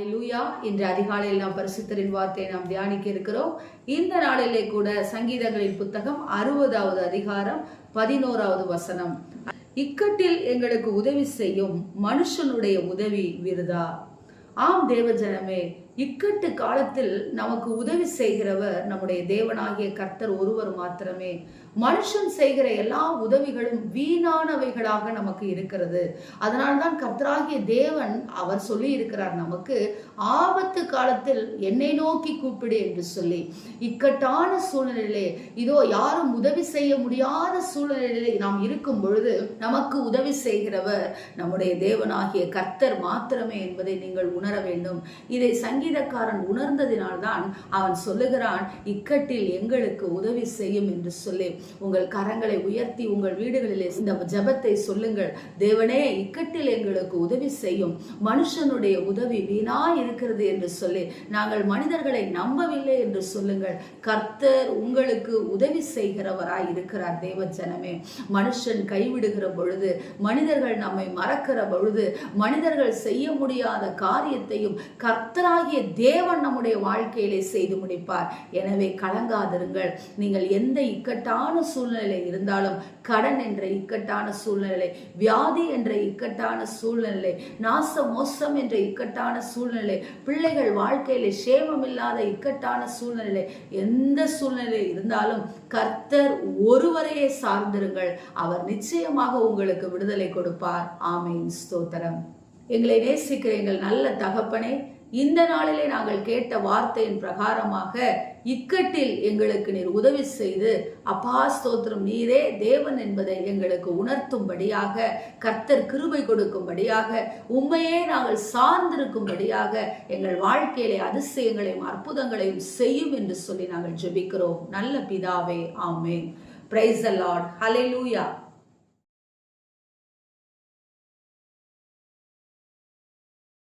இன்று அதிகாலையில் நாம் பரிசுத்தரின் வார்த்தையை நாம் தியானிக்க இருக்கிறோம். இந்த நாளிலே கூட சங்கீதங்களின் புத்தகம் அறுபதாவது அதிகாரம் பதினோராவது வசனம். இக்கட்டில் எங்களுக்கு உதவி செய்யும் மனுஷனுடைய உதவி விருதா? ஆம் தேவஜனமே இக்கட்டு காலத்தில் நமக்கு உதவி செய்கிறவர் நம்முடைய தேவனாகிய கர்த்தர் ஒருவர் மாத்திரமே. மனுஷன் செய்கிற எல்லா உதவிகளும் வீணானவைகளாக நமக்கு இருக்கிறது. அதனால்தான் கர்த்தராகிய தேவன் அவர் சொல்லி இருக்கிறார் நமக்கு ஆபத்து காலத்தில் என்னை நோக்கி கூப்பிடு என்று சொல்லி. இக்கட்டான சூழ்நிலையிலே இதோ யாரும் உதவி செய்ய முடியாத சூழ்நிலையிலே நாம் இருக்கும் பொழுது நமக்கு உதவி செய்கிறவர் நம்முடைய தேவனாகிய கர்த்தர் மாத்திரமே என்பதை நீங்கள் உணர வேண்டும். இதை சங்கீதக்காரன் உணர்ந்ததினால்தான் அவன் சொல்லுகிறான் இக்கட்டில் எங்களுக்கு உதவி செய்யும் என்று சொல்லி. உங்கள் கரங்களை உயர்த்தி உங்கள் வீடுகளிலே இந்த ஜபத்தை சொல்லுங்கள். தேவனே இக்கட்டில் எங்களுக்கு உதவி செய்யும். மனுஷனுடைய உதவி வீணா இருக்கிறது என்று சொல்லி. நாங்கள் மனிதர்களை நம்பவில்லை என்று சொல்லுங்கள். கர்த்தர் உங்களுக்கு உதவி செய்கிறவராய் இருக்கிறார் தேவ ஜனமே. மனுஷன் கைவிடுகிற பொழுது மனிதர்கள் நம்மை மறக்கிற பொழுது மனிதர்கள் செய்ய முடியாத காரியத்தையும் கர்த்தராகிய தேவன் நம்முடைய வாழ்க்கையிலே செய்து முடிப்பார். எனவே கலங்காதிருங்கள். நீங்கள் எந்த இக்கட்டான சூழ்நிலை இருந்தாலும் கடன் என்ற இக்கட்டான சூழ்நிலை வியாதி என்ற இக்கட்டான சூழ்நிலை நாச மோசம் என்ற இக்கட்டான சூழ்நிலை பிள்ளைகள் வாழ்க்கையில சேமம் இல்லாத இக்கட்டான சூழ்நிலை எந்த சூழ்நிலை இருந்தாலும் கர்த்தர் ஒருவரையே சார்ந்திருங்கள். அவர் நிச்சயமாக உங்களுக்கு விடுதலை கொடுப்பார். ஆமையின் ஸ்தோத்திரம். எங்களை நேசிக்கிற எங்கள் நல்ல தகப்பனே இந்த நாளிலே நாங்கள் கேட்ட வார்த்தையின் பிரகாரமாக இக்கட்டில் எங்களுக்கு நீர் உதவி செய்து அப்பா ஸ்தோத்திரம் நீரே தேவன் என்பதை எங்களுக்கு உணர்த்தும்படியாக கர்த்தர் கிருபை கொடுக்கும்படியாக உண்மையே நாங்கள் சார்ந்திருக்கும்படியாக எங்கள் வாழ்க்கையிலே அதிசயங்களையும் அற்புதங்களையும் செய்யும் என்று சொல்லி நாங்கள் ஜெபிக்கிறோம். நல்ல பிதாவே ஆமேன். பிரைஸ் லார்ட் லூயா